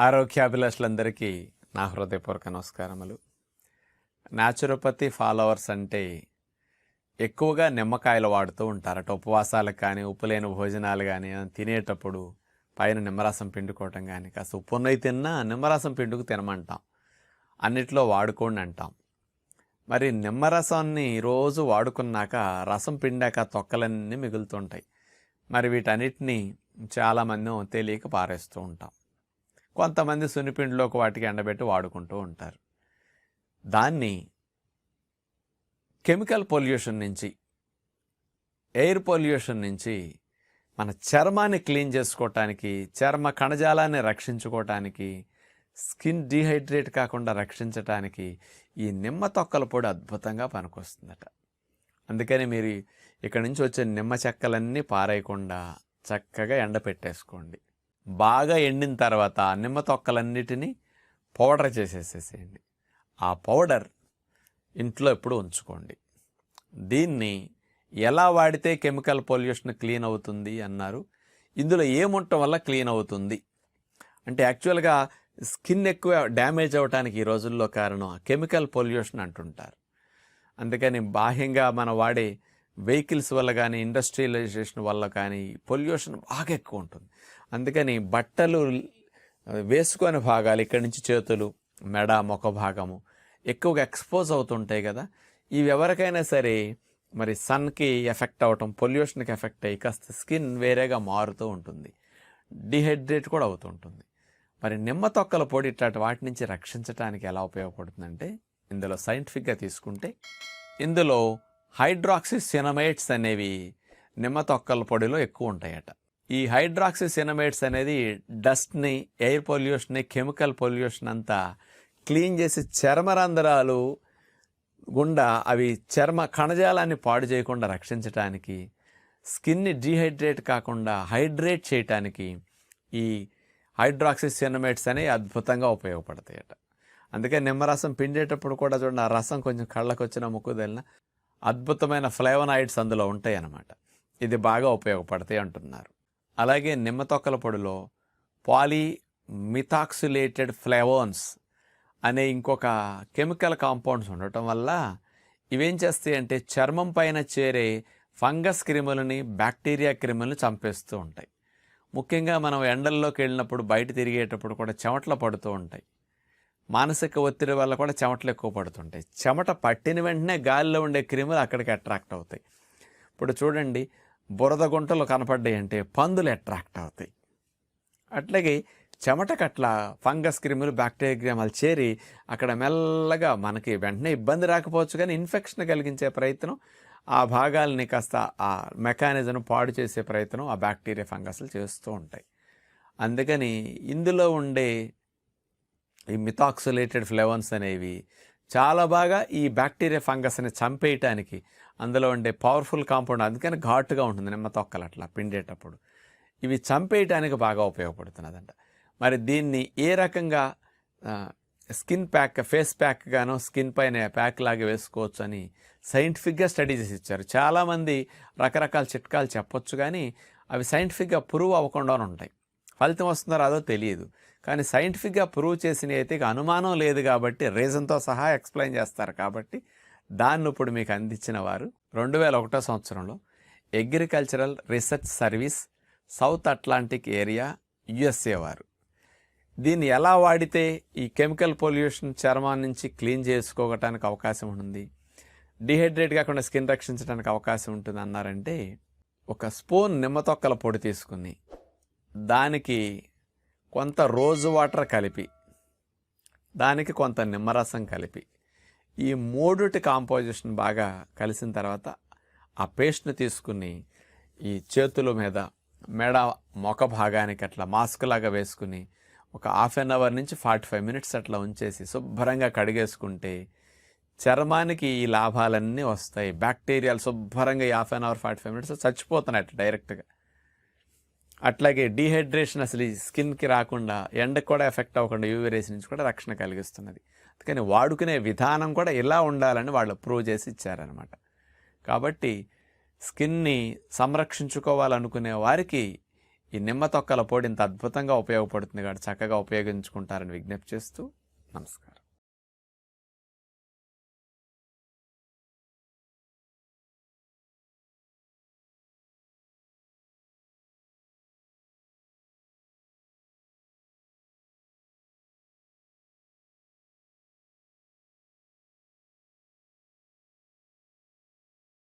ఆరోగ్యాభిలాషులందరికీ నా హృదయపూర్వక నమస్కారములు. న్యాచురోపతి ఫాలోవర్స్ అంటే ఎక్కువగా నిమ్మకాయలు వాడుతూ ఉంటారట. ఉపవాసాలకు కానీ ఉప్పు లేని భోజనాలు కానీ తినేటప్పుడు పైన నిమ్మరసం పిండుకోవటం కానీ కాస్త ఉప్పు తిన్నా నిమ్మరసం పిండుకు తినమంటాం. అన్నిట్లో వాడుకోండి అంటాం. మరి నిమ్మరసాన్ని రోజు వాడుకున్నాక రసం పిండాక తొక్కలన్నీ మిగులుతుంటాయి. మరి వీటన్నిటిని చాలామంది తెలియక పారేస్తూ ఉంటాం. కొంతమంది సున్నిపిండిలోకి వాటికి ఎండబెట్టి వాడుకుంటూ ఉంటారు. దాన్ని కెమికల్ పొల్యూషన్ నుంచి ఎయిర్ పొల్యూషన్ నుంచి మన చర్మాన్ని క్లీన్ చేసుకోవటానికి చర్మ కణజాలాన్ని రక్షించుకోవటానికి స్కిన్ డీహైడ్రేట్ కాకుండా రక్షించటానికి ఈ నిమ్మ తొక్కల పొడి అద్భుతంగా పనికొస్తుందట. అందుకని మీరు ఇక్కడ నుంచి వచ్చే నిమ్మ చెక్కలన్నీ పారేయకుండా చక్కగా ఎండపెట్టేసుకోండి. బాగా ఎండిన తర్వాత నిమ్మ తొక్కలన్నిటినీ పౌడర్ చేసేసేసేయండి. ఆ పౌడర్ ఇంట్లో ఎప్పుడు ఉంచుకోండి. దీన్ని ఎలా వాడితే కెమికల్ పొల్యూషన్ క్లీన్ అవుతుంది అన్నారు. ఇందులో ఏముండటం వల్ల క్లీన్ అవుతుంది? అంటే యాక్చువల్గా స్కిన్ ఎక్కువ డ్యామేజ్ అవ్వటానికి ఈ రోజుల్లో కారణం కెమికల్ పొల్యూషన్ అంటుంటారు. అందుకని బాహ్యంగా మనం వాడే వెహికల్స్ వల్ల కానీ ఇండస్ట్రియలైజేషన్ వల్ల కానీ పొల్యూషన్ బాగా ఎక్కువ ఉంటుంది. అందుకని బట్టలు వేసుకొని భాగాలు ఇక్కడి నుంచి చేతులు మెడ మొక్క భాగము ఎక్కువగా ఎక్స్పోజ్ అవుతుంటాయి కదా. ఇవి ఎవరికైనా సరే మరి సన్కి ఎఫెక్ట్ అవ్వటం పొల్యూషన్కి ఎఫెక్ట్ అయ్యి కాస్త స్కిన్ వేరేగా మారుతూ ఉంటుంది. డిహైడ్రేట్ కూడా అవుతుంటుంది మరి నిమ్మ తొక్కల పొడి ఇట్లాంటి వాటి నుంచి రక్షించడానికి ఎలా ఉపయోగపడుతుందంటే ఇందులో సైంటిఫిక్గా తీసుకుంటే ఇందులో హైడ్రాక్సిసినమైట్స్ అనేవి నిమ్మ తొక్కల పొడిలో ఎక్కువ ఉంటాయట. ఈ హైడ్రాక్సిసినమేట్స్ అనేది డస్ట్ని ఎయిర్ పొల్యూషన్ని కెమికల్ పొల్యూషన్ అంతా క్లీన్ చేసి చర్మరంధ్రాలు గుండా అవి చర్మ కణజాలాన్ని పాడు చేయకుండా రక్షించటానికి స్కిన్ని డీహైడ్రేట్ కాకుండా హైడ్రేట్ చేయటానికి ఈ హైడ్రాక్సిసినమేట్స్ అనేవి అద్భుతంగా ఉపయోగపడతాయట. అందుకే నిమ్మరసం పిండేటప్పుడు కూడా చూడండి ఆ రసం కొంచెం కళ్ళకు వచ్చిన ముక్కు తెలిన అద్భుతమైన ఫ్లేవనాయిడ్స్ అందులో ఉంటాయి అన్నమాట ఇది బాగా ఉపయోగపడతాయి అంటున్నారు. అలాగే నిమ్మ తొక్కల పొడిలో పాలీ మిథాక్సిలేటెడ్ ఫ్లేవోన్స్ అనే ఇంకొక కెమికల్ కాంపౌండ్స్ ఉండటం వల్ల ఇవేం చేస్తాయి అంటే చర్మం పైన చేరే ఫంగస్ క్రిములని బ్యాక్టీరియా క్రిములని చంపేస్తూ ఉంటాయి. ముఖ్యంగా మనం ఎండల్లోకి వెళ్ళినప్పుడు బయట తిరిగేటప్పుడు కూడా చెమటలు పడుతూ ఉంటాయి. మానసిక ఒత్తిడి వల్ల కూడా చెమటలు ఎక్కువ పడుతుంటాయి. చెమట పట్టిన వెంటనే గాలిలో ఉండే క్రిములు అక్కడికి అట్రాక్ట్ అవుతాయి. ఇప్పుడు చూడండి బురద గుంటలు కనపడ్డాయి అంటే పందులు అట్రాక్ట్ అవుతాయి. అట్లాగే చెమటకట్ల ఫంగస్ క్రిములు బ్యాక్టీరియా చేరి అక్కడ మెల్లగా మనకి వెంటనే ఇబ్బంది రాకపోవచ్చు కానీ ఇన్ఫెక్షన్ కలిగించే ప్రయత్నం ఆ భాగాల్ని కాస్త ఆ మెకానిజం పాడు చేసే ప్రయత్నం ఆ బ్యాక్టీరియా ఫంగస్లు చేస్తూ ఉంటాయి. అందుకని ఇందులో ఉండే ఈ మిథాక్సులేటెడ్ ఫ్లేవన్స్ అనేవి చాలా బాగా ఈ బ్యాక్టీరియా ఫంగస్ని చంపేయటానికి అందులో ఉండే పవర్ఫుల్ కాంపౌండ్ అందుకని ఘాటుగా ఉంటుంది నిమ్మ తొక్కలు అట్లా పిండేటప్పుడు. ఇవి చంపేయటానికి బాగా ఉపయోగపడుతున్నదంట. మరి దీన్ని ఏ రకంగా స్కిన్ ప్యాక్ ఫేస్ ప్యాక్ గాను స్కిన్ పైన ప్యాక్ లాగా వేసుకోవచ్చు అని సైంటిఫిక్గా స్టడీ చేసి ఇచ్చారు చాలామంది రకరకాల చిట్కాలు చెప్పొచ్చు కానీ అవి సైంటిఫిక్గా ప్రూవ్ అవ్వకుండా ఉంటాయి. ఫలితం వస్తుందో రాదో తెలియదు. కానీ సైంటిఫిక్గా ప్రూవ్ చేసిన అయితే అనుమానం లేదు కాబట్టి రీజన్తో సహా ఎక్స్ప్లెయిన్ చేస్తారు కాబట్టి దాన్ని ఇప్పుడు మీకు అందించిన వారు రెండు వేల ఒకటో సంవత్సరంలో agricultural research service south Atlantic area USA వారు. దీన్ని ఎలా వాడితే ఈ కెమికల్ పొల్యూషన్ చర్మం నుంచి క్లీన్ చేసుకోవటానికి అవకాశం ఉంటుంది డిహైడ్రేట్ కాకుండా స్కిన్ రక్షించడానికి అవకాశం ఉంటుంది అన్నారంటే ఒక స్పూన్ నిమ్మతొక్కల పొడి తీసుకుని దానికి కొంత రోజు వాటర్ కలిపి దానికి కొంత నిమ్మరసం కలిపి ఈ మూడుటి కాంపోజిషన్ బాగా కలిసిన తర్వాత ఆ పేస్ట్ని తీసుకుని ఈ చేతుల మీద మెడ మొక భాగానికి అట్లా మాస్క్ లాగా వేసుకుని ఒక హాఫ్ అన్ అవర్ నుంచి ఫార్టీ ఫైవ్ మినిట్స్ అట్లా ఉంచేసి శుభ్రంగా కడిగేసుకుంటే చర్మానికి ఈ లాభాలన్నీ వస్తాయి. బ్యాక్టీరియాలు శుభ్రంగా ఈ half an hour forty five minutes చచ్చిపోతున్నాయి అట్లా డైరెక్ట్గా. అట్లాగే డీహైడ్రేషన్ అసలు ఈ స్కిన్కి రాకుండా ఎండకు కూడా ఎఫెక్ట్ అవ్వకుండా యూవీ రేస్ నుంచి కూడా రక్షణ కలిగిస్తున్నది. అందుకని వాడుకునే విధానం కూడా ఇలా ఉండాలని వాళ్ళు ప్రూవ్ చేసి ఇచ్చారనమాట కాబట్టి స్కిన్ని సంరక్షించుకోవాలనుకునే వారికి ఈ నిమ్మ తొక్కల పొడి ఇంత అద్భుతంగా ఉపయోగపడుతుంది కాబట్టి చక్కగా ఉపయోగించుకుంటారని విజ్ఞప్తి చేస్తూ నమస్కారం.